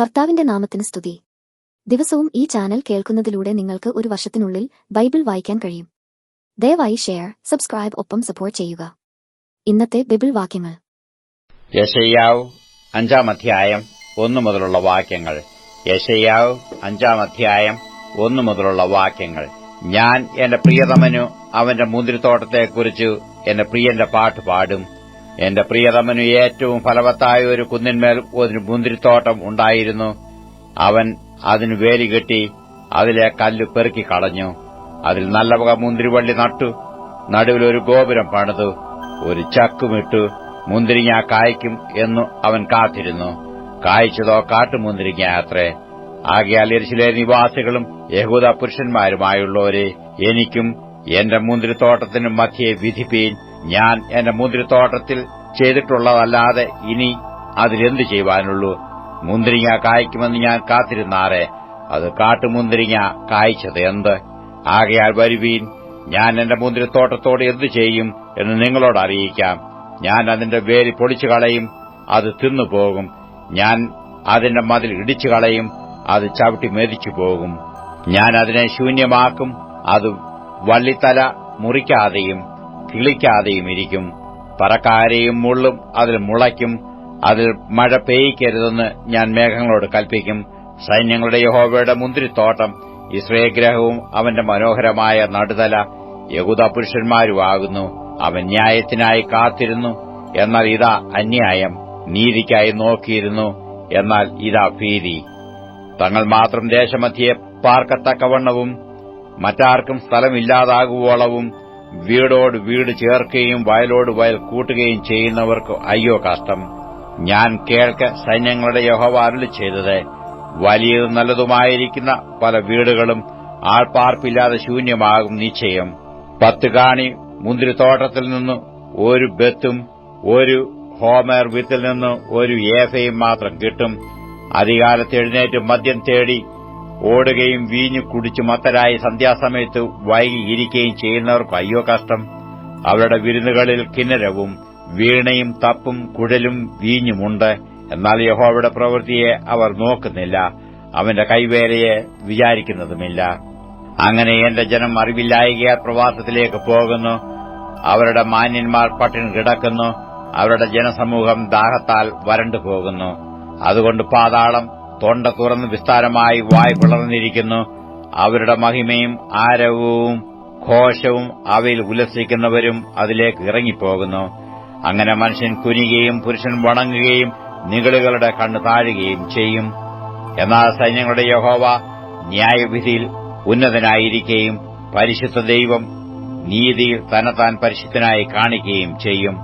കർത്താവിന്റെ നാമത്തിന് സ്തുതി. ദിവസവും ഈ ചാനൽ കേൾക്കുന്നതിലൂടെ നിങ്ങൾക്ക് ഒരു വർഷത്തിനുള്ളിൽ ബൈബിൾ വായിക്കാൻ കഴിയും. ദയവായി ഷെയർ സബ്സ്ക്രൈബ് ഒപ്പം സപ്പോർട്ട് ചെയ്യുക. ഇന്നത്തെ ബൈബിൾ വാക്യങ്ങൾ. യശയ്യാവ് അഞ്ചാം അധ്യായം ഒന്നു മുതലുള്ള വാക്യങ്ങൾ. യശയ്യാവ് അഞ്ചാം അധ്യായം ഒന്നു മുതലുള്ള വാക്യങ്ങൾ. ഞാൻ എന്റെ പ്രിയതമനു അവന്റെ മുന്തിരിത്തോട്ടത്തെക്കുറിച്ച് എന്റെ പ്രിയന്റെ പാട്ട് പാടും. എന്റെ പ്രിയതമനു ഏറ്റവും ഫലവത്തായ ഒരു കുന്നിന്മേൽ ഒരു മുന്തിരിത്തോട്ടം ഉണ്ടായിരുന്നു. അവൻ അതിന് വേലി കെട്ടി അതിലെ കല്ല് പെറുക്കി കളഞ്ഞു. അതിൽ നല്ല വക മുന്തിരിവള്ളി നട്ടു. നടുവിൽ ഒരു ഗോപുരം പണിതു. ഒരു ചക്കുമിട്ടു മുന്തിരിങ്ങ കായ്ക്കും എന്നു അവൻ കാത്തിരുന്നു. കായ്ച്ചതോ കാട്ടുമുന്തിരിങ്ങ അത്രേ. ആകയാൽ എരിശിലെ നിവാസികളും യഹൂദ പുരുഷന്മാരുമായുള്ളവരെ എനിക്കും എന്റെ മുന്തിരിത്തോട്ടത്തിനും മധ്യേ വിധിപ്പീൻ ഞാൻ എന്റെ മുന്തിരിത്തോട്ടത്തിൽ ചെയ്തിട്ടുള്ളതല്ലാതെ ഇനി അതിലെന്ത് ചെയ്യുവാനുള്ളൂ? മുന്തിരിങ്ങ കായ്ക്കുമെന്ന് ഞാൻ കാത്തിരുന്നാറെ. അത് കാട്ടുമുന്തിരിങ്ങ കായ്ച്ചത് എന്ത്? ആകയാൽ വരുവീൻ ഞാൻ എന്റെ മുന്തിരിത്തോട്ടത്തോട് എന്തു ചെയ്യും എന്ന് നിങ്ങളോട് അറിയിക്കാം. ഞാൻ അതിന്റെ വേര് പൊടിച്ചു കളയും അത് തിന്നുപോകും. ഞാൻ അതിന്റെ മതിൽ ഇടിച്ചു കളയും അത് ചവിട്ടി മെതിച്ചു പോകും. ഞാൻ അതിനെ ശൂന്യമാക്കും അത് വള്ളിത്തല മുറിക്കാതെയും കിളിക്കാതെയും ഇരിക്കും. പറക്കാരെയും മുള്ളും അതിൽ മുളയ്ക്കും. അതിൽ മഴ പെയ്യിക്കരുതെന്ന് ഞാൻ മേഘങ്ങളോട് കൽപ്പിക്കും. സൈന്യങ്ങളുടെ യഹോവയുടെ മുന്തിരിത്തോട്ടം ഇസ്രേഗ്രഹവും അവന്റെ മനോഹരമായ നടുതല യഹൂദ പുരുഷന്മാരുമാകുന്നു അവൻ ന്യായത്തിനായി കാത്തിരുന്നു. എന്നാൽ ഇതാ അന്യായം. നീതിക്കായി നോക്കിയിരുന്നു. എന്നാൽ ഇതാ ഭീതി. തങ്ങൾ മാത്രം ദേശമധ്യയെ പാർക്കത്തക്കവണ്ണവും മറ്റാർക്കും സ്ഥലമില്ലാതാകുവോളവും. വീടോട് വീട് ചേർക്കുകയും വയലോട് വയൽ കൂട്ടുകയും ചെയ്യുന്നവർക്ക് അയ്യോ കഷ്ടം. ഞാൻ കേൾക്ക സൈന്യങ്ങളുടെ യഹോവ ചെയ്തത്. വലിയതും നല്ലതുമായിരിക്കുന്ന പല വീടുകളും ആൾപ്പാർപ്പില്ലാതെ ശൂന്യമാകും നിശ്ചയം. പത്ത് കാണി മുന്തിരിത്തോട്ടത്തിൽ നിന്ന് ഒരു ബത്തും ഒരു ഹോമേർ വിത്തിൽ നിന്ന് ഒരു ഏഫയും മാത്രം കിട്ടും. അധികാലത്ത് എഴുന്നേറ്റ് മദ്യം തേടി ഓടുകയും വീഞ്ഞു കുടിച്ചു മത്തരായി സന്ധ്യാസമയത്ത് വൈകി ഇരിക്കുകയും ചെയ്യുന്നവർക്ക് അയ്യോ കഷ്ടം. അവരുടെ വിരുന്നുകളിൽ കിന്നരവും വീണയും തപ്പും കുഴലും വീഞ്ഞുമുണ്ട്. എന്നാൽ യഹോവയുടെ പ്രവൃത്തിയെ അവർ നോക്കുന്നില്ല. അവന്റെ കൈവേലയെ വിചാരിക്കുന്നതുമില്ല. അങ്ങനെ എന്റെ ജനം അറിവില്ലായികയാൽ പ്രവാസത്തിലേക്ക് പോകുന്നു. അവരുടെ മാന്യന്മാർ പട്ടിണി കിടക്കുന്നു. അവരുടെ ജനസമൂഹം ദാഹത്താൽ വരണ്ടുപോകുന്നു. അതുകൊണ്ട് പാതാളം തൊണ്ട തുറന്ന് വിസ്താരമായി വായ് പിളർന്നിരിക്കുന്നു. അവരുടെ മഹിമയും ആരവവും ഘോഷവും അവയിൽ ഉല്ലസിക്കുന്നവരും അതിലേക്ക് ഇറങ്ങിപ്പോകുന്നു. അങ്ങനെ മനുഷ്യൻ കുനിയുകയും പുരുഷൻ വണങ്ങുകയും നികളുകളുടെ കണ്ണ് താഴുകയും ചെയ്യും. എന്നാൽ സൈന്യങ്ങളുടെ യഹോവ ന്യായവിധിയിൽ ഉന്നതനായിരിക്കുകയും പരിശുദ്ധ ദൈവം നീതിയിൽ തന്നെത്താൻ പരിശുദ്ധനായി കാണിക്കുകയും ചെയ്യും.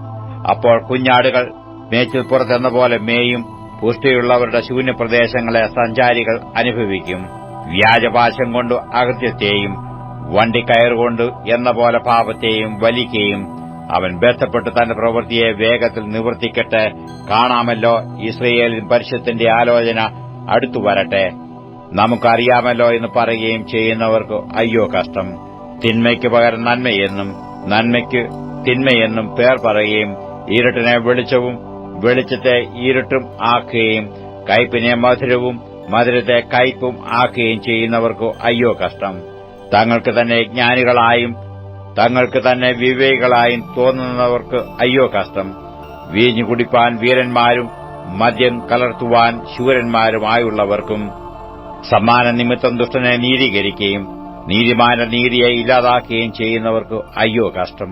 അപ്പോൾ കുഞ്ഞാടുകൾ മേച്ചിൽപ്പുറത്തെന്ന പോലെ മേയും പുഷ്ടിയുള്ളവരുടെ ശൂന്യപ്രദേശങ്ങളെ സഞ്ചാരികൾ അനുഭവിക്കും. വ്യാജപാശം കൊണ്ട് അകൃത്യത്തെയും വണ്ടിക്കയറുകൊണ്ട് എന്ന പോലെ പാപത്തെയും വലിക്കുകയും അവൻ ബന്ധപ്പെട്ട് തന്റെ പ്രവൃത്തിയെ വേഗത്തിൽ നിവർത്തിക്കട്ടെ. കാണാമല്ലോ ഇസ്രയേലിൻ പരിഷത്തിന്റെ ആലോചന അടുത്തു വരട്ടെ. നമുക്കറിയാമല്ലോ എന്ന് പറയുകയും ചെയ്യുന്നവർക്ക് അയ്യോ കഷ്ടം. തിന്മയ്ക്ക് പകരം നന്മയെന്നും നന്മയ്ക്ക് തിന്മയെന്നും പേർ പറയുകയും ഇരുട്ടിനെ വെളിച്ചവും വെളിച്ചത്തെ ഇരുട്ടും ആക്കുകയും കയ്പിനെ മധുരവും മധുരത്തെ കയ്പും ആക്കുകയും ചെയ്യുന്നവർക്ക് അയ്യോ കഷ്ടം. തങ്ങൾക്ക് തന്നെ ജ്ഞാനികളായും തങ്ങൾക്ക് തന്നെ വിവേകികളായും തോന്നുന്നവർക്ക് അയ്യോ കഷ്ടം. വീഞ്ഞു കുടിപ്പാൻ വീരന്മാരും മദ്യം കലർത്തുവാൻ ശൂരന്മാരുമായുള്ളവർക്കും സമ്മാന നിമിത്തം ദുഷ്ടനെ നീതീകരിക്കുകയും നീതിമാന നീതിയെ ഇല്ലാതാക്കുകയും ചെയ്യുന്നവർക്ക് അയ്യോ കഷ്ടം.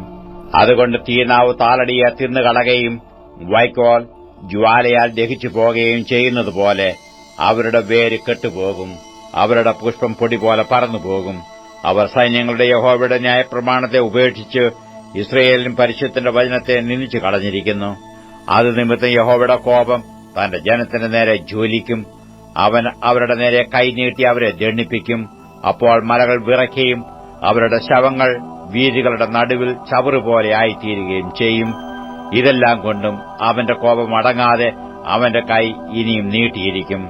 അതുകൊണ്ട് തീനാവ് താളടിയെ തിന്നുകളകയും വൈക്കോൽ ജ്വാലയാൽ ദഹിച്ചു പോകുകയും ചെയ്യുന്നതുപോലെ അവരുടെ വേര് കെട്ടുപോകും. അവരുടെ പുഷ്പം പൊടി പോലെ പറന്നുപോകും. അവർ സൈന്യങ്ങളുടെ യഹോവയുടെ ന്യായപ്രമാണത്തെ ഉപേക്ഷിച്ച് ഇസ്രയേലിനും പരിശുദ്ധന്റെ വചനത്തെ നിന്ദിച്ചു കളഞ്ഞിരിക്കുന്നു. അത് നിമിത്തം യഹോവയുടെ കോപം തന്റെ ജനത്തിന്റെ നേരെ ജ്വലിക്കും. അവൻ അവരുടെ നേരെ കൈനീട്ടി അവരെ ദണ്ണിപ്പിക്കും അപ്പോൾ മലകൾ വിറയ്ക്കുകയും അവരുടെ ശവങ്ങൾ വീതികളുടെ നടുവിൽ ചവറുപോലെ ആയിത്തീരുകയും ചെയ്യും. ഇതെല്ലാം കൊണ്ടും അവന്റെ കോപം അടങ്ങാതെ അവന്റെ കൈ ഇനിയും നീട്ടിയിരിക്കും.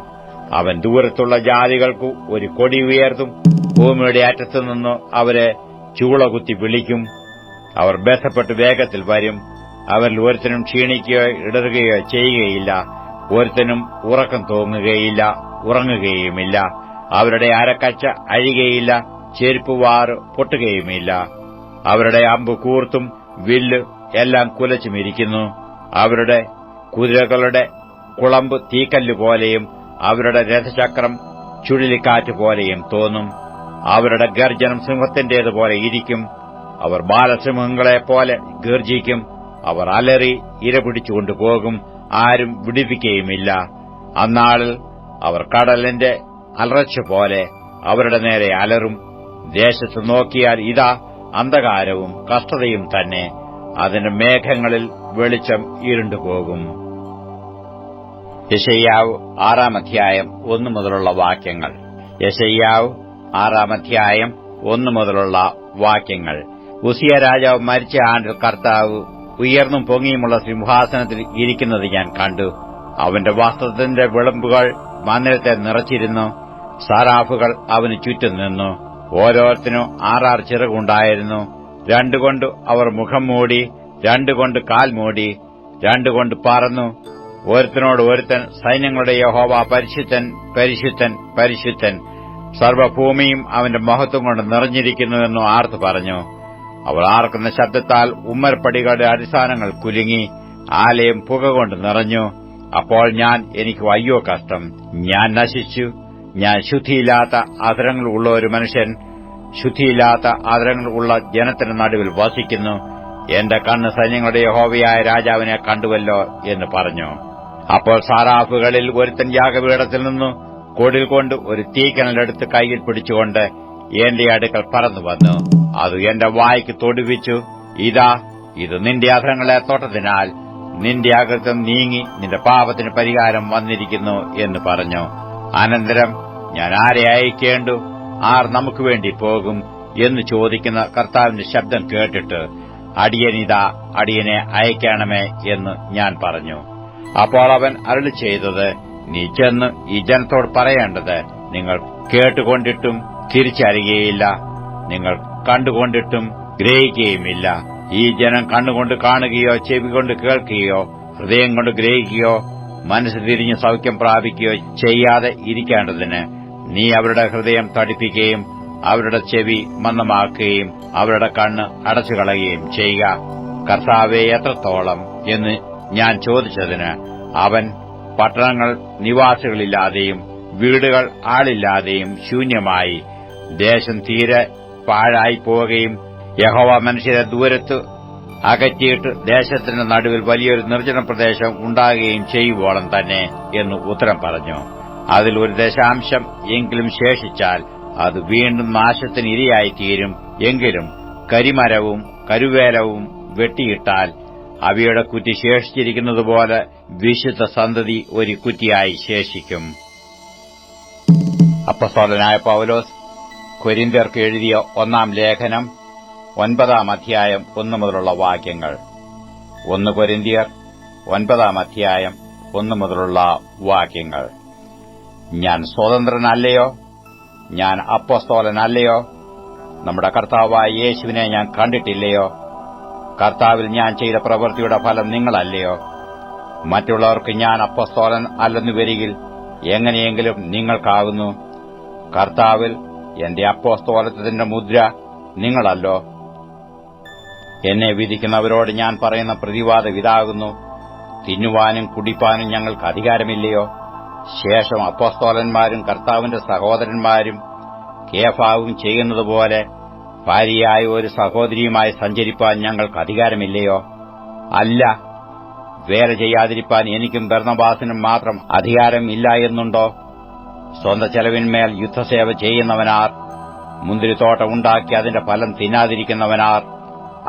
അവൻ ദൂരത്തുള്ള ജാതികൾക്കു ഒരു കൊടി ഉയർത്തും ഭൂമിയുടെ അറ്റത്തുനിന്ന് അവരെ ചൂളകുത്തി വിളിക്കും. അവർ ബന്ധപ്പെട്ട് വേഗത്തിൽ വരും. അവരിൽ ഒരുത്തനും ക്ഷീണിക്കുകയോ ഇടറുകയോ ചെയ്യുകയില്ല. ഒരുത്തനും ഉറക്കം തോങ്ങുകയില്ല ഉറങ്ങുകയുമില്ല. അവരുടെ അരക്കച്ച അഴികയില്ല ചെരുപ്പുവാറ് പൊട്ടുകയുമില്ല. അവരുടെ അമ്പ് കൂർത്തും വില്ല് എല്ലാം കുലച്ചുമിരിക്കുന്നു. അവരുടെ കുതിരകളുടെ കുളമ്പ് തീക്കല്ല് പോലെയും അവരുടെ രഥചക്രം ചുഴലിക്കാറ്റ് പോലെയും തോന്നും. അവരുടെ ഗർജനം സിംഹത്തിന്റേതുപോലെ ഇരിക്കും. അവർ ബാലസിംഹങ്ങളെപ്പോലെ ഗർജിക്കും. അവർ അലറി ഇര പിടിച്ചുകൊണ്ടുപോകും ആരും വിടിപ്പിക്കുകയുമില്ല. അന്നാളിൽ അവർ കടലിന്റെ അലർച്ച പോലെ അവരുടെ നേരെ അലറും. ദേശത്ത് നോക്കിയാൽ ഇതാ അന്ധകാരവും കഷ്ടതയും തന്നെ. അതിന്റെ മേഘങ്ങളിൽ വെളിച്ചം ഇരുണ്ടുപോകും. യശയ്യാവ് ആറാം അധ്യായം ഒന്നു മുതലുള്ള വാക്യങ്ങൾ. യശയ്യാവ് ആറാം അധ്യായം ഒന്നു മുതലുള്ള വാക്യങ്ങൾ. ഉസിയ രാജാവ് മരിച്ച ആണ്ടിൽ കർത്താവ് ഉയർന്നും പൊങ്ങിയുമുള്ള സിംഹാസനത്തിൽ ഇരിക്കുന്നത് ഞാൻ കണ്ടു. അവന്റെ വസ്ത്രത്തിന്റെ വിളമ്പുകൾ മന്ദിരത്തെ നിറച്ചിരുന്നു. സാറാഫുകൾ അവന് ചുറ്റും നിന്നു. ഓരോരുത്തരും ആറാറ് ചിറകുണ്ടായിരുന്നു. രണ്ടുകൊണ്ട് അവർ മുഖം മൂടി രണ്ടുകൊണ്ട് കാൽ മൂടി രണ്ടുകൊണ്ട് പറന്നു. ഒരുത്തനോട് ഒരുത്തൻ സൈന്യങ്ങളുടെ യഹോവ പരിശുദ്ധൻ പരിശുദ്ധൻ പരിശുദ്ധൻ. സർവഭൂമിയും അവന്റെ മഹത്വം കൊണ്ട് നിറഞ്ഞിരിക്കുന്നുവെന്നു ആർത്ത് പറഞ്ഞു. അവർ ആർക്കുന്ന ശബ്ദത്താൽ ഉമ്മർപ്പടികളുടെ അടിസ്ഥാനങ്ങൾ കുലുങ്ങി ആലയം പുക കൊണ്ട് നിറഞ്ഞു. അപ്പോൾ ഞാൻ എനിക്ക് അയ്യോ കഷ്ടം. ഞാൻ നശിച്ചു. ഞാൻ ശുദ്ധിയില്ലാത്ത അധരങ്ങൾ ഉള്ള ഒരു മനുഷ്യൻ ശുദ്ധിയില്ലാത്ത ആദരങ്ങളുള്ള ജനത്തിന് നടുവിൽ വസിക്കുന്നു. എന്റെ കണ്ണ് സൈന്യങ്ങളുടെ യഹോവയായ രാജാവിനെ കണ്ടുവല്ലോ എന്ന് പറഞ്ഞു. അപ്പോൾ സാറാഫുകളിൽ ഒരുത്തൻ യാഗപീഠത്തിൽ നിന്നു കൊടിൽ കൊണ്ട് ഒരു തീക്കനലെടുത്ത് കൈയിൽ പിടിച്ചുകൊണ്ട് എന്റെ അടുക്കൽ പറന്നു വന്നു. അത് എന്റെ വായ്ക്ക് തൊടുവിച്ചു. ഇതാ ഇത് നിന്റെ അധരങ്ങളെ തൊട്ടതിനാൽ നിന്റെ അകൃത്യം നീങ്ങി നിന്റെ പാപത്തിന് പരിഹാരം വന്നിരിക്കുന്നു എന്ന് പറഞ്ഞു. അനന്തരം ഞാൻ ആരെ അയക്കേണ്ടു? ആർ നമുക്ക് വേണ്ടി പോകും എന്ന് ചോദിക്കുന്ന കർത്താവിന്റെ ശബ്ദം കേട്ടിട്ട് അടിയനിതാ അടിയനെ അയക്കണമേ എന്ന് ഞാൻ പറഞ്ഞു. അപ്പോൾ അവൻ അരുളി ചെയ്തത് നീ ചെന്ന് ഈ ജനത്തോട് പറയേണ്ടത് നിങ്ങൾ കേട്ടുകൊണ്ടിട്ടും തിരിച്ചറിയുകയില്ല. നിങ്ങൾ കണ്ടുകൊണ്ടിട്ടും ഗ്രഹിക്കുകയുമില്ല. ഈ ജനം കണ്ണുകൊണ്ട് കാണുകയോ ചെവി കൊണ്ട് കേൾക്കുകയോ ഹൃദയം കൊണ്ട് ഗ്രഹിക്കുകയോ മനസ്സ് തിരിഞ്ഞ് സൗഖ്യം പ്രാപിക്കുകയോ ചെയ്യാതെ ഇരിക്കേണ്ടതിന് നീ അവരുടെ ഹൃദയം തടിപ്പിക്കുകയും അവരുടെ ചെവി മന്ദമാക്കുകയും അവരുടെ കണ്ണ് അടച്ചുകളയുകയും ചെയ്യുക. കർത്താവെ എത്രത്തോളം എന്ന് ഞാൻ ചോദിച്ചതിന് അവൻ പട്ടണങ്ങൾ നിവാസികളില്ലാതെയും വീടുകൾ ആളില്ലാതെയും ശൂന്യമായി ദേശം തീരെ പാഴായി പോവുകയും യഹോവ മനുഷ്യരെ ദൂരത്ത് അകറ്റിയിട്ട് ദേശത്തിന്റെ നടുവിൽ വലിയൊരു നിർജന പ്രദേശം ഉണ്ടാകുകയും ചെയ്യുവോളം തന്നെ എന്ന് ഉത്തരം പറഞ്ഞു. അതിൽ ഒരു ദശാംശം എങ്കിലും ശേഷിച്ചാൽ അത് വീണ്ടും നാശത്തിന് ഇരയായിത്തീരും. എങ്കിലും കരിമരവും കരുവേലവും വെട്ടിയിട്ടാൽ അവയുടെ കുറ്റി ശേഷിച്ചിരിക്കുന്നതുപോലെ വിശുദ്ധ സന്തതി ഒരു കുറ്റിയായി ശേഷിക്കും. അപ്പസ്തോലനായ പൌലോസ് കൊരിന്ത്യർക്ക് എഴുതിയ ഒന്നാം ലേഖനം ഒൻപതാം അധ്യായം ഒന്നു മുതലുള്ള വാക്യങ്ങൾ. ഒന്ന് കൊരിന്തിയർ ഒൻപതാം അധ്യായം ഒന്നു മുതലുള്ള വാക്യങ്ങൾ. ഞാൻ സ്വതന്ത്രനല്ലയോ? ഞാൻ അപ്പസ്തോലനല്ലയോ? നമ്മുടെ കർത്താവായ യേശുവിനെ ഞാൻ കണ്ടിട്ടില്ലയോ? കർത്താവിൽ ഞാൻ ചെയ്ത പ്രവൃത്തിയുടെ ഫലം നിങ്ങളല്ലയോ? മറ്റുള്ളവർക്ക് ഞാൻ അപ്പസ്തോലൻ അല്ലെന്നു വരികിൽ എങ്ങനെയെങ്കിലും നിങ്ങൾക്കാകുന്നു. കർത്താവിൽ എന്റെ അപ്പോസ്തോലത്തിന്റെ മുദ്ര നിങ്ങളല്ലോ. എന്നെ വിധിക്കുന്നവരോട് ഞാൻ പറയുന്ന പ്രതിവാദം ഇതാകുന്നു. തിന്നുവാനും കുടിപ്പാനും ഞങ്ങൾക്ക് അധികാരമില്ലയോ? ശേഷം അപ്പോസ്തോലന്മാരും കർത്താവിന്റെ സഹോദരന്മാരും കേഫാവും ചെയ്യുന്നതുപോലെ ഭാര്യയായ ഒരു സഹോദരിയുമായി സഞ്ചരിപ്പാൻ ഞങ്ങൾക്ക് അധികാരമില്ലയോ? അല്ല. വേറെ ചെയ്യാതിരിപ്പാൻ എനിക്കും ബർണബാസിനും മാത്രം അധികാരമില്ല എന്നുണ്ടോ? സ്വന്തം ചെലവിന്മേൽ യുദ്ധസേവ ചെയ്യുന്നവനാർ മുന്തിരിത്തോട്ടം ഉണ്ടാക്കി അതിന്റെ ഫലം തിന്നാതിരിക്കുന്നവനാർ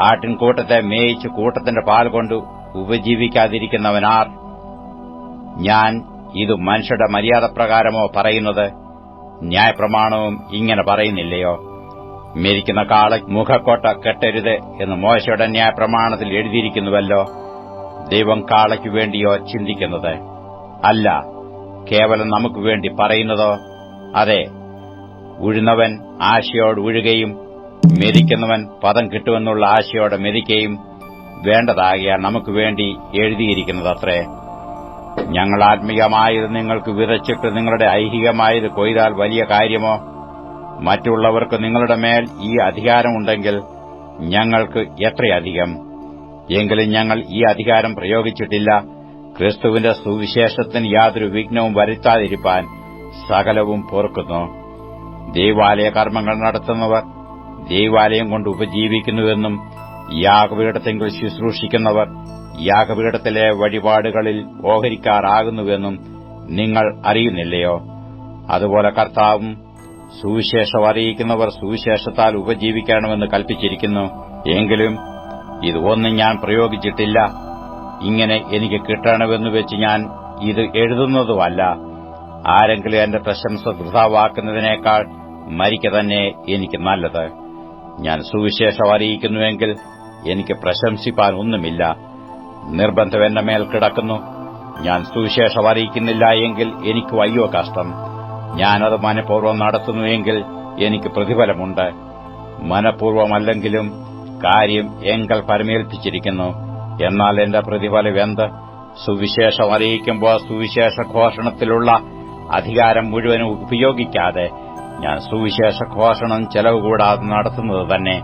ആട്ടിൻകൂട്ടത്തെ മേയിച്ച് കൂട്ടത്തിന്റെ പാൽ കൊണ്ട് ഉപജീവിക്കാതിരിക്കുന്നവനാർ. ഞാൻ ഇത് മനുഷ്യരുടെ മര്യാദപ്രകാരമോ പറയുന്നത്? ന്യായപ്രമാണവും ഇങ്ങനെ പറയുന്നില്ലയോ? മരിക്കുന്ന കാള മുഖക്കോട്ട കെട്ടരുത് എന്ന് മോശയുടെ ന്യായപ്രമാണത്തിൽ എഴുതിയിരിക്കുന്നുവല്ലോ? ദൈവം കാളയ്ക്കു വേണ്ടിയോ ചിന്തിക്കുന്നത്? അല്ല കേവലം നമുക്ക് വേണ്ടി പറയുന്നതോ? അതെ ഉഴുന്നവൻ ആശയോട് ഉഴുകയും മെതിക്കുന്നവൻ പദം കിട്ടുമെന്നുള്ള ആശയോടെ മെതിക്കുകയും വേണ്ടതാകിയാൽ നമുക്ക് വേണ്ടി എഴുതിയിരിക്കുന്നതത്രേ. ഞങ്ങൾ ആത്മീയമായത് നിങ്ങൾക്ക് വിതച്ചിട്ട് നിങ്ങളുടെ ഐഹികമായത് കൊയ്താൽ വലിയ കാര്യമോ? മറ്റുള്ളവർക്ക് നിങ്ങളുടെ മേൽ ഈ അധികാരമുണ്ടെങ്കിൽ ഞങ്ങൾക്ക് എത്രയധികം? എങ്കിലും ഞങ്ങൾ ഈ അധികാരം പ്രയോഗിച്ചിട്ടില്ല. ക്രിസ്തുവിന്റെ സുവിശേഷത്തിന് യാതൊരു വിഘ്നവും വരുത്താതിരിപ്പാൻ സകലവും പോർക്കുന്നു ദൈവാലയ കർമ്മങ്ങൾ നടത്തുന്നവർ ദൈവാലയം കൊണ്ട് ഉപജീവിക്കുന്നുവെന്നും യാഗപീഠത്തെങ്കിൽ ശുശ്രൂഷിക്കുന്നവർ യാഗപീഠത്തിലെ വഴിപാടുകളിൽ ഓഹരിക്കാറാകുന്നുവെന്നും നിങ്ങൾ അറിയുന്നില്ലയോ? അതുപോലെ കർത്താവും സുവിശേഷം അറിയിക്കുന്നവർ സുവിശേഷത്താൽ ഉപജീവിക്കണമെന്ന് കൽപ്പിച്ചിരിക്കുന്നു. എങ്കിലും ഇത് ഒന്നും ഞാൻ പ്രയോഗിച്ചിട്ടില്ല. ഇങ്ങനെ എനിക്ക് കിട്ടണമെന്ന് വെച്ച് ഞാൻ ഇത് എഴുതുന്നതുമല്ല. ആരെങ്കിലും എന്റെ പ്രശംസ വൃഥാവാക്കുന്നതിനേക്കാൾ മരിക്ക തന്നെ എനിക്ക് നല്ലത്. ഞാൻ സുവിശേഷം അറിയിക്കുന്നുവെങ്കിൽ എനിക്ക് പ്രശംസിപ്പാൻ ഒന്നുമില്ല. നിർബന്ധം മേൽ കിടക്കുന്നു. ഞാൻ സുവിശേഷം അറിയിക്കുന്നില്ല എങ്കിൽ എനിക്ക് വയ്യോ കഷ്ടം. ഞാനത് മനഃപൂർവം നടത്തുന്നുവെങ്കിൽ എനിക്ക് പ്രതിഫലമുണ്ട്. മനഃപൂർവമല്ലെങ്കിലും കാര്യം എങ്കൽ പരമേൽപ്പിച്ചിരിക്കുന്നു. എന്നാൽ എന്റെ പ്രതിഫലം എന്ത് സുവിശേഷം അറിയിക്കുമ്പോൾ സുവിശേഷ ഘോഷണത്തിലുള്ള അധികാരം മുഴുവനും ഉപയോഗിക്കാതെ ഞാൻ സുവിശേഷ ഘോഷണം ചെലവ് കൂടാതെ നടത്തുന്നത് തന്നെ.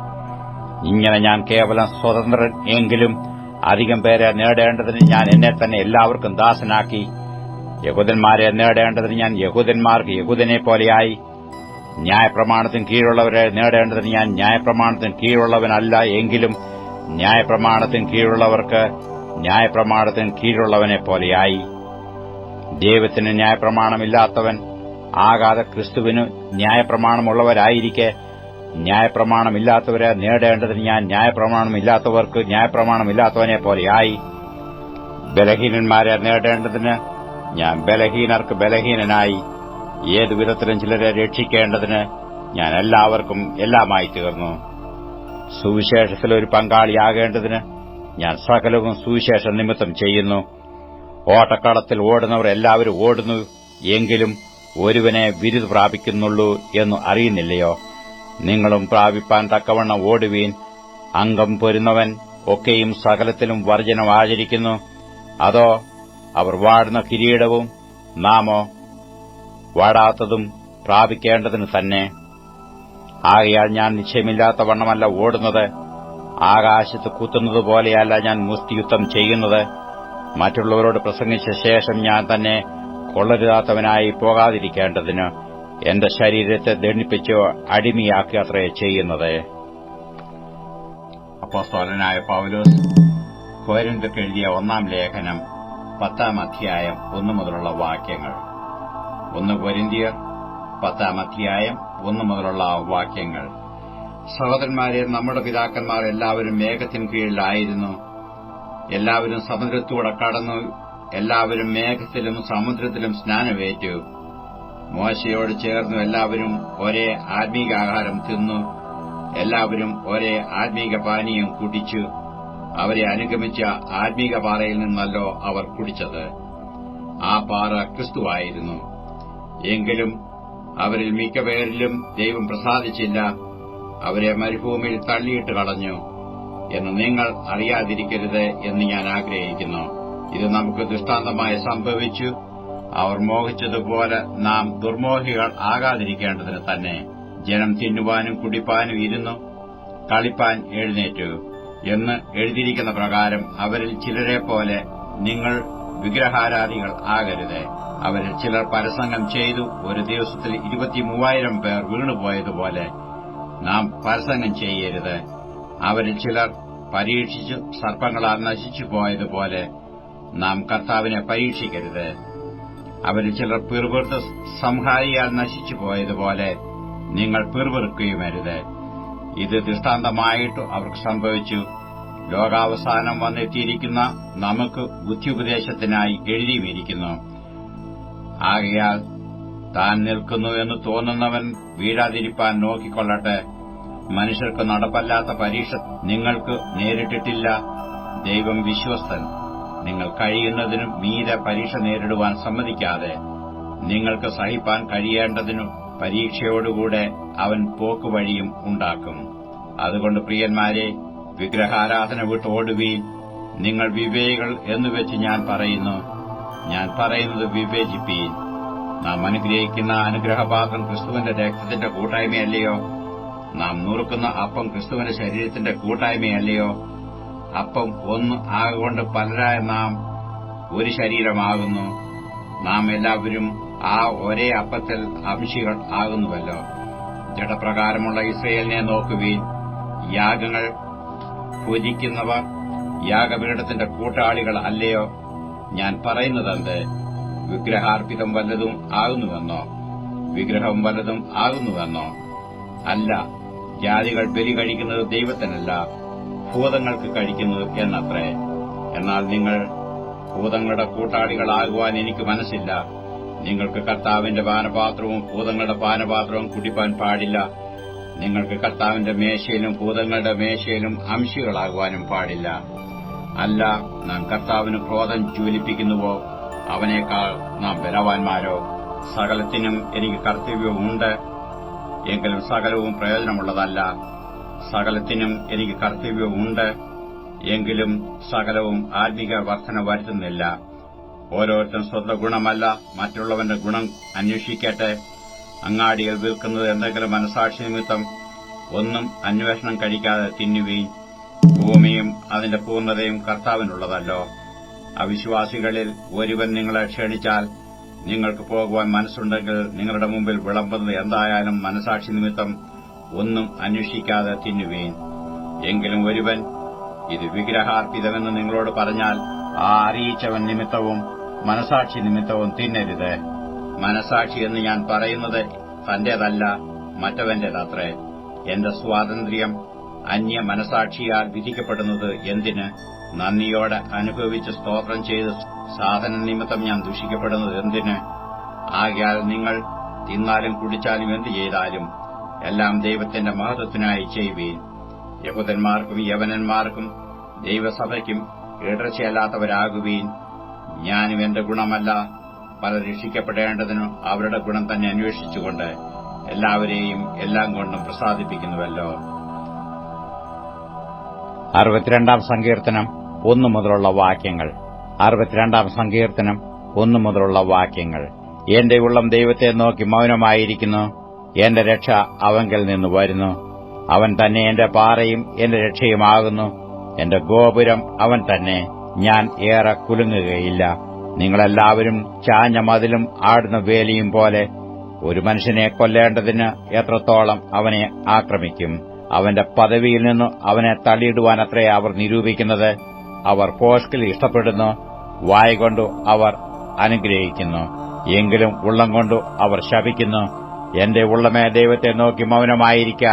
ഇങ്ങനെ ഞാൻ കേവലം സ്വതന്ത്രൻ എങ്കിലും അധികം പേരെ നേടേണ്ടതിന് ഞാൻ എന്നെ തന്നെ എല്ലാവർക്കും ദാസനാക്കി. യഹൂദന്മാരെ നേടേണ്ടതിന് ഞാൻ യഹൂദന്മാർക്ക് യഹൂദനെ പോലെയായി. ന്യായപ്രമാണത്തിന് കീഴുള്ളവരെ നേടേണ്ടതിന് ഞാൻ ന്യായപ്രമാണത്തിന് കീഴുള്ളവനല്ല എങ്കിലും ന്യായപ്രമാണത്തിന് കീഴുള്ളവർക്ക് ന്യായപ്രമാണത്തിന് കീഴുള്ളവനെ പോലെയായി. ദൈവത്തിന് ന്യായപ്രമാണമില്ലാത്തവൻ ആകാതെ ക്രിസ്തുവിന് ന്യായപ്രമാണമുള്ളവരായിരിക്കെ ന്യായപ്രമാണമില്ലാത്തവരെ നേടേണ്ടതിന് ഞാൻ ന്യായപ്രമാണമില്ലാത്തവർക്ക് ന്യായപ്രമാണമില്ലാത്തവനെ പോലെയായി ബലഹീനന്മാരെ നേടേണ്ടതിന് ഞാൻ ബലഹീനർക്ക് ബലഹീനനായി ഏതു വിധത്തിലും ചിലരെ രക്ഷിക്കേണ്ടതിന് ഞാൻ എല്ലാവർക്കും എല്ലാമായി തീർന്നു സുവിശേഷത്തിൽ ഒരു പങ്കാളിയാകേണ്ടതിന് ഞാൻ സകലവും സുവിശേഷ നിമിത്തം ചെയ്യുന്നു. ഓട്ടക്കളത്തിൽ ഓടുന്നവർ എല്ലാവരും ഓടുന്നു എങ്കിലും ഒരുവനെ വിരുദ് പ്രാപിക്കുന്നുള്ളൂ എന്ന് അറിയുന്നില്ലയോ? നിങ്ങളും പ്രാപിപ്പാൻ തക്കവണ്ണം ഓടുവീൻ. അംഗം പൊരുന്നവൻ ഒക്കെയും സകലത്തിലും വർജനം ആചരിക്കുന്നു അതോ അവർ വാടുന്ന കിരീടവും നാമോ വാടാത്തതും പ്രാപിക്കേണ്ടതിന് തന്നെ. ആകയാൽ ഞാൻ നിശ്ചയമില്ലാത്ത വണ്ണമല്ല ഓടുന്നത്. ആകാശത്ത് കുത്തുന്നത് പോലെയല്ല ഞാൻ മുസ്തിയുദ്ധം ചെയ്യുന്നത്. മറ്റുള്ളവരോട് പ്രസംഗിച്ച ശേഷം ഞാൻ തന്നെ കൊള്ളരുതാത്തവനായി പോകാതിരിക്കേണ്ടതിന്. എന്റെ ശരീരത്തെ ദണ്ഡിപ്പിച്ചോ അടിമയാക്കി അത്രേ ചെയ്യുന്നത്. അപ്പോസ്തോലനായ പൗലോസ് കോരിന്തർക്ക് എഴുതിയ ഒന്നാം ലേഖനം പത്താം അധ്യായം ഒന്നു മുതലുള്ള വാക്യങ്ങൾ. ഒന്ന് കൊരിന്തിയർ പത്താം അധ്യായം ഒന്നു മുതലുള്ള വാക്യങ്ങൾ. സഹോദരന്മാരെ നമ്മുടെ പിതാക്കന്മാർ എല്ലാവരും മേഘത്തിന് കീഴിലായിരുന്നു. എല്ലാവരും സമുദ്രത്തൂടെ കടന്നു. എല്ലാവരും മേഘത്തിലും സമുദ്രത്തിലും സ്നാനമേറ്റു. മോശയോട് ചേർന്നു എല്ലാവരും ഒരേ ആത്മീകാഹാരം തിന്നു. എല്ലാവരും ഒരേ ആത്മീക പാനീയം കുടിച്ചു. അവരെ അനുഗമിച്ച ആത്മീക പാറയിൽ നിന്നല്ലോ അവർ കുടിച്ചത്. ആ പാറ ക്രിസ്തുവായിരുന്നു. എങ്കിലും അവരിൽ മിക്കപേരിലും ദൈവം പ്രസാദിച്ചില്ല. അവരെ മരുഭൂമിയിൽ തള്ളിയിട്ട് കളഞ്ഞു. എന്ന് നിങ്ങൾ അറിയാതിരിക്കരുത് എന്ന് ഞാൻ ആഗ്രഹിക്കുന്നു. ഇത് നമുക്ക് ദൃഷ്ടാന്തമായി സംഭവിച്ചു. അവർ മോഹിച്ചതുപോലെ നാം ദുർമോഹികൾ ആകാതിരിക്കേണ്ടതിന് തന്നെ ജനം തിന്നുവാനും കുടിപ്പാനും ഇരുന്നു കളിപ്പാൻ എഴുന്നേറ്റു എന്ന് എഴുതിയിരിക്കുന്ന പ്രകാരം അവരിൽ ചിലരെ പോലെ നിങ്ങൾ വിഗ്രഹാരാധികൾ ആകരുത്. അവരിൽ ചിലർ പരസംഗം ചെയ്തു ഒരു ദിവസത്തിൽ ഇരുപത്തിമൂവായിരം പേർ വീണുപോയതുപോലെ നാം പരസംഗം ചെയ്യരുത്. അവരിൽ ചിലർ പരീക്ഷിച്ചു സർപ്പങ്ങളാൽ നശിച്ചു പോയതുപോലെ നാം കർത്താവിനെ പരീക്ഷിക്കരുത്. അവരിൽ ചിലർ പിറുപിറുത്ത് സംഹാരിയാൽ നശിച്ചു പോയതുപോലെ നിങ്ങൾ പിറുപിറുക്കുകയുമരുത് ഇത് ദൃഷ്ടാന്തമായിട്ട് അവർക്ക് സംഭവിച്ചു. ലോകാവസാനം വന്നെത്തിയിരിക്കുന്ന നമുക്ക് ബുദ്ധിയുപദേശത്തിനായി എഴുതിയുമിരിക്കുന്നു ആകയാൽ താൻ നിൽക്കുന്നു എന്ന് തോന്നുന്നവൻ വീഴാതിരിപ്പാൻ നോക്കിക്കൊള്ളട്ടെ. മനുഷ്യർക്ക് നടപ്പല്ലാത്ത പരീക്ഷ നിങ്ങൾക്ക് നേരിട്ടിട്ടില്ല. ദൈവം വിശ്വസ്തൻ. നിങ്ങൾ കഴിയുന്നതിനും മീര പരീക്ഷ നേരിടുവാൻ സമ്മതിക്കാതെ നിങ്ങൾക്ക് സഹിപ്പാൻ കഴിയേണ്ടതിനും പരീക്ഷയോടുകൂടെ അവൻ പോക്കുവഴിയും ഉണ്ടാക്കും. അതുകൊണ്ട് പ്രിയന്മാരെ വിഗ്രഹാരാധന വിട്ട് ഓടുവീൻ. നിങ്ങൾ വിവേകൾ എന്നുവെച്ച് ഞാൻ പറയുന്നു. ഞാൻ പറയുന്നത് വിവേചിപ്പീൻ. നാം അനുഗ്രഹിക്കുന്ന അനുഗ്രഹപാത്രം ക്രിസ്തുവിന്റെ രക്തത്തിന്റെ കൂട്ടായ്മയല്ലയോ? നാം നുറുക്കുന്ന അപ്പം ക്രിസ്തുവിന്റെ ശരീരത്തിന്റെ കൂട്ടായ്മയല്ലയോ? അപ്പം ഒന്ന് ആകൊണ്ട് പലരായ നാം ഒരു ശരീരമാകുന്നു. നാം എല്ലാവരും ആ ഒരേ അപ്പത്തിൽ അംശികൾ ആകുന്നുവല്ലോ. ജഡപ്രകാരമുള്ള ഇസ്രയേലിനെ നോക്കുവീൻ. യാഗങ്ങൾ പൂജിക്കുന്നവർ യാഗപീഠത്തിന്റെ കൂട്ടാളികൾ അല്ലയോ? ഞാൻ പറയുന്നതെന്ത്? വിഗ്രഹാർപ്പിതം വല്ലതും ആകുന്നുവെന്നോ? വിഗ്രഹം വല്ലതും ആകുന്നുവെന്നോ? അല്ല ജാതികൾ ബലി കഴിക്കുന്നത് ദൈവത്തിനല്ല. ഭൂതങ്ങൾക്ക് കഴിക്കുന്നത് എന്നത്രേ. എന്നാൽ നിങ്ങൾ ഭൂതങ്ങളുടെ കൂട്ടാളികളാകുവാൻ എനിക്ക് മനസ്സില്ല. നിങ്ങൾക്ക് കർത്താവിന്റെ പാനപാത്രവും ഭൂതങ്ങളുടെ പാനപാത്രവും കുടിപ്പാൻ പാടില്ല. നിങ്ങൾക്ക് കർത്താവിന്റെ മേശയിലും ഭൂതങ്ങളുടെ മേശയിലും അംശികളാകുവാനും പാടില്ല. അല്ല നാം കർത്താവിന് ക്രോധം ജ്വലിപ്പിക്കുന്നുവോ? അവനേക്കാൾ നാം ബലവാന്മാരോ? സകലത്തിനും എനിക്ക് കർത്തവ്യവുമുണ്ട്. എങ്കിലും സകലവും പ്രയോജനമുള്ളതല്ല. സകലത്തിനും എനിക്ക് കർത്തവ്യവുമുണ്ട് എങ്കിലും സകലവും ആത്മിക വർധന വരുത്തുന്നില്ല. ഓരോരുത്തരും സ്വന്തം ഗുണമല്ല മറ്റുള്ളവന്റെ ഗുണം അന്വേഷിക്കട്ടെ. അങ്ങാടികൾ വിൽക്കുന്നത് എന്തെങ്കിലും മനസാക്ഷി നിമിത്തം ഒന്നും അന്വേഷണം കഴിക്കാതെ തിന്നുകയും ഭൂമിയും അതിന്റെ പൂർണതയും കർത്താവിനുള്ളതല്ലോ. അവിശ്വാസികളിൽ ഒരുവൻ നിങ്ങളെ ക്ഷണിച്ചാൽ നിങ്ങൾക്ക് പോകുവാൻ മനസ്സുണ്ടെങ്കിൽ നിങ്ങളുടെ മുമ്പിൽ വിളമ്പുന്നത് എന്തായാലും മനസാക്ഷി നിമിത്തം ഒന്നും അന്വേഷിക്കാതെ തിന്നുവേൻ. എങ്കിലും ഒരുവൻ ഇത് വിഗ്രഹാർപ്പിതമെന്ന് നിങ്ങളോട് പറഞ്ഞാൽ ആ അറിയിച്ചവൻ നിമിത്തവും മനസാക്ഷി നിമിത്തവും തിന്നരുത്. മനസാക്ഷി എന്ന് ഞാൻ പറയുന്നത് തന്റേതല്ല മറ്റവന്റേതത്രേ. എന്റെ സ്വാതന്ത്ര്യം അന്യ മനസാക്ഷിയാൽ വിധിക്കപ്പെടുന്നത് എന്തിന്? നന്ദിയോടെ അനുഭവിച്ച് സ്തോത്രം ചെയ്ത് സാധന നിമിത്തം ഞാൻ ദുഷിക്കപ്പെടുന്നത് എന്തിന്? ആകയാൽ നിങ്ങൾ തിന്നാലും കുടിച്ചാലും എന്തു ചെയ്താലും എല്ലാം ദൈവത്തിന്റെ മഹത്വത്തിനായി ചെയ്യുവീൻ. യഹൂദന്മാർക്കും യവനന്മാർക്കും ദൈവസഭയ്ക്കും ഇടർച്ചയല്ലാത്തവരാകുവീൻ ഞാനും എന്റെ ഗുണമല്ല പല രക്ഷിക്കപ്പെടേണ്ടതിനും അവരുടെ ഗുണം തന്നെ അന്വേഷിച്ചുകൊണ്ട് എല്ലാവരെയും എല്ലാം കൊണ്ടും പ്രസാദിപ്പിക്കുന്നുവല്ലോ. അറുപത്തിരണ്ടാം സങ്കീർത്തനം ഒന്നു മുതലുള്ള വാക്യങ്ങൾ. അറുപത്തിരണ്ടാം സങ്കീർത്തനം ഒന്നു മുതലുള്ള വാക്യങ്ങൾ. എന്റെ ഉള്ളം ദൈവത്തെ നോക്കി മൗനമായിരിക്കുന്നു. എന്റെ രക്ഷ അവങ്കിൽ നിന്ന് വരുന്നു. അവൻ തന്നെ എന്റെ പാറയും എന്റെ രക്ഷയുമാകുന്നു. എന്റെ ഗോപുരം അവൻ തന്നെ. ഞാൻ ഏറെ കുലുങ്ങുകയില്ല. നിങ്ങളെല്ലാവരും ചാഞ്ഞ മതിലും ആടുന്ന വേലിയും പോലെ ഒരു മനുഷ്യനെ കൊല്ലേണ്ടതിന് എത്രത്തോളം അവനെ ആക്രമിക്കും? അവന്റെ പദവിയിൽ നിന്നു അവനെ തള്ളിയിടുവാനത്രേ അവർ നിരൂപിക്കുന്നത്? അവർ പോഷ്കിൽ ഇഷ്ടപ്പെടുന്നു. വായകൊണ്ടു അവർ അനുഗ്രഹിക്കുന്നു. എങ്കിലും ഉള്ളം കൊണ്ടു അവർ ശപിക്കുന്നു. എന്റെ ഉള്ളമേ ദൈവത്തെ നോക്കി മൗനമായിരിക്ക.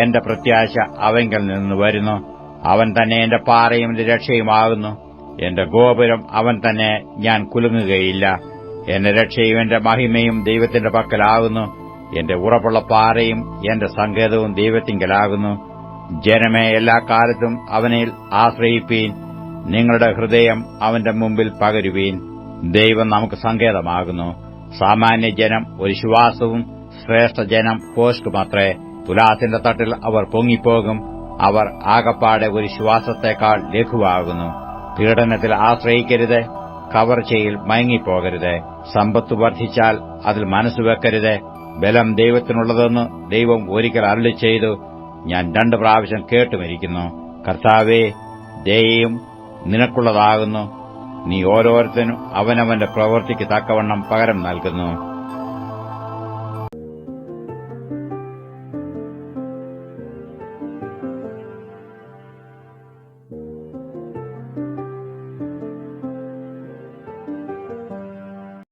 എന്റെ പ്രത്യാശ അവങ്കിൽ നിന്ന് വരുന്നു. അവൻ തന്നെ എന്റെ പാറയും എന്റെ രക്ഷയുമാകുന്നു. എന്റെ ഗോപുരം അവൻ തന്നെ ഞാൻ കുലുങ്ങുകയില്ല. എന്റെ രക്ഷയും എന്റെ മഹിമയും ദൈവത്തിന്റെ പക്കലാകുന്നു. എന്റെ ഉറപ്പുള്ള പാറയും എന്റെ സങ്കേതവും ദൈവത്തിങ്കലാകുന്നു. ജനമേ എല്ലാ കാലത്തും അവനിൽ ആശ്രയിപ്പീൻ. നിങ്ങളുടെ ഹൃദയം അവന്റെ മുമ്പിൽ പകരുവീൻ. ദൈവം നമുക്ക് സങ്കേതമാകുന്നു. സാമാന്യ ജനം ഒരു ശ്വാസവും ശ്രേഷ്ഠ ജനം മാത്രേ തുലാസിന്റെ തട്ടിൽ അവർ പൊങ്ങിപ്പോകും. അവർ ആകപ്പാടെ ഒരു ശ്വാസത്തേക്കാൾ ലഘുവാകുന്നു. പീഡനത്തിൽ ആശ്രയിക്കരുത് കവർച്ചയിൽ മയങ്ങിപ്പോകരുത്. സമ്പത്ത് വർദ്ധിച്ചാൽ അതിൽ മനസ്സുവെക്കരുത് ബലം ദൈവത്തിനുള്ളതെന്ന് ദൈവം ഒരിക്കൽ അരുളി ചെയ്തു ഞാൻ രണ്ടു പ്രാവശ്യം കേട്ടുമിരിക്കുന്നു. കർത്താവേ ദയയും നിനക്കുള്ളതാകുന്നു. നീ ഓരോരുത്തനും അവനവന്റെ പ്രവൃത്തിക്ക് തക്കവണ്ണം പകരം നൽകുന്നു.